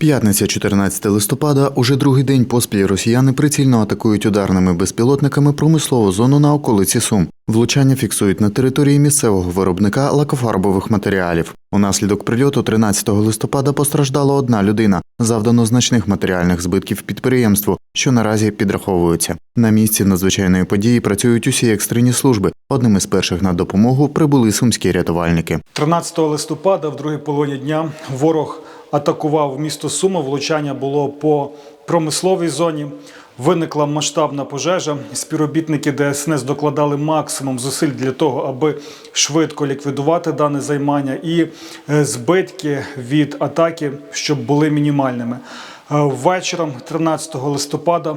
П'ятниця, 14 листопада, уже другий день поспіль росіяни прицільно атакують ударними безпілотниками промислову зону на околиці Сум. Влучання фіксують на території місцевого виробника лакофарбових матеріалів. Унаслідок прильоту 13 листопада постраждала одна людина. Завдано значних матеріальних збитків підприємству, що наразі підраховуються. На місці надзвичайної події працюють усі екстрені служби. Одним із перших на допомогу прибули сумські рятувальники. 13 листопада, в другій половині дня, ворог атакував місто Сума. Влучання було по промисловій зоні. Виникла масштабна пожежа. Співробітники ДСНС докладали максимум зусиль для того, аби швидко ліквідувати дане займання, і е, збитки від атаки, щоб були мінімальними. Е, Вечором 13 листопада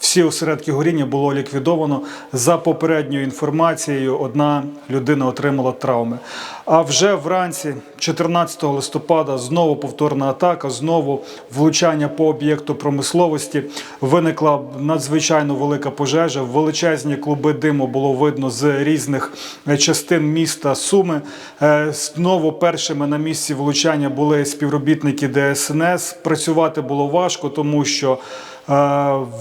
всі осередки горіння було ліквідовано. За попередньою інформацією, одна людина отримала травми. А вже вранці, 14 листопада, знову повторна атака, знову влучання по об'єкту промисловості. Виникла надзвичайно велика пожежа. Величезні клуби диму було видно з різних е, частин міста Суми. Е, Знову першими на місці влучання були співробітники ДСНС. Працювати було важко, тому що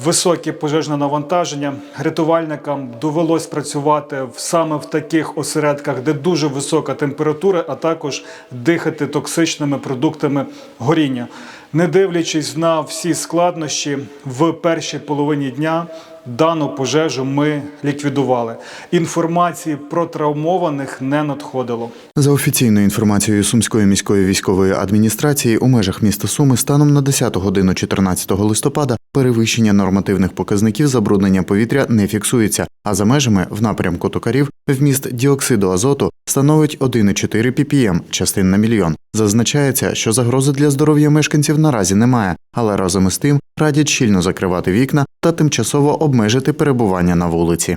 Високе пожежне навантаження рятувальникам довелось працювати саме в таких осередках, де дуже висока температура, а також дихати токсичними продуктами горіння. Не дивлячись на всі складнощі, в першій половині дня дану пожежу ми ліквідували. Інформації про травмованих не надходило. За офіційною інформацією Сумської міської військової адміністрації, у межах міста Суми станом на 10 годину 14 листопада перевищення нормативних показників забруднення повітря не фіксується, а за межами в напрямку токарів вміст діоксиду азоту становить 1,4 ppm частин на мільйон. Зазначається, що загрози для здоров'я мешканців наразі немає, але разом із тим радять щільно закривати вікна та тимчасово обмежити перебування на вулиці.